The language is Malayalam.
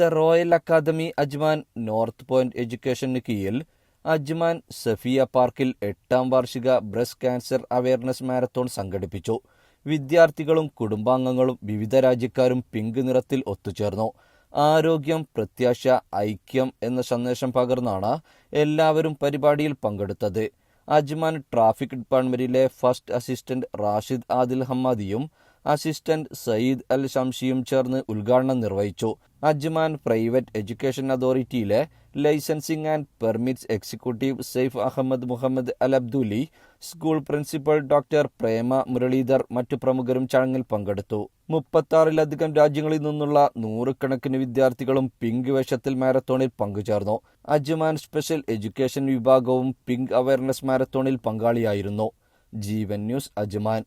The royal academy Ajman north point എഡ്യൂക്കേഷന് കീഴിൽ അജ്മാൻ സഫിയ പാർക്കിൽ എട്ടാം വാർഷിക ബ്രസ്റ്റ് ക്യാൻസർ അവയർനെസ് മാരത്തോൺ സംഘടിപ്പിച്ചു. വിദ്യാർത്ഥികളും കുടുംബാംഗങ്ങളും വിവിധ രാജ്യക്കാരും പിങ്ക് നിറത്തിൽ ഒത്തുചേർന്നു. ആരോഗ്യം പ്രത്യാശ ഐക്യം എന്ന സന്ദേശം പകർന്നാണ് എല്ലാവരും പരിപാടിയിൽ പങ്കെടുത്തത്. അജ്മാൻ ട്രാഫിക് ഡിപ്പാർട്ട്മെന്റിലെ ഫസ്റ്റ് അസിസ്റ്റന്റ് റാഷിദ് ആദിൽ ഹമ്മാദിയും അസിസ്റ്റന്റ് സയ്യിദ് അൽ ഷംഷിയും ചേർന്ന് ഉദ്ഘാടനം നിർവഹിച്ചു. Ajman private education അതോറിറ്റിയിലെ licensing and permits executive Saif Ahmed Muhammad Al Abduli school principal doctor Prema Muralidhar മറ്റു പ്രമുഖരും ചടങ്ങിൽ പങ്കെടുത്തു. മുപ്പത്താറിലധികം രാജ്യങ്ങളിൽ നിന്നുള്ള നൂറുകണക്കിന് വിദ്യാർത്ഥികളും പിങ്ക് വേഷത്തിൽ മാരത്തോണിൽ പങ്കുചേർന്നു. അജ്മാൻ സ്പെഷ്യൽ എഡ്യൂക്കേഷൻ വിഭാഗവും പിങ്ക് അവയർനെസ് മാരത്തോണിൽ പങ്കാളിയായിരുന്നു. Jeevan News Ajman.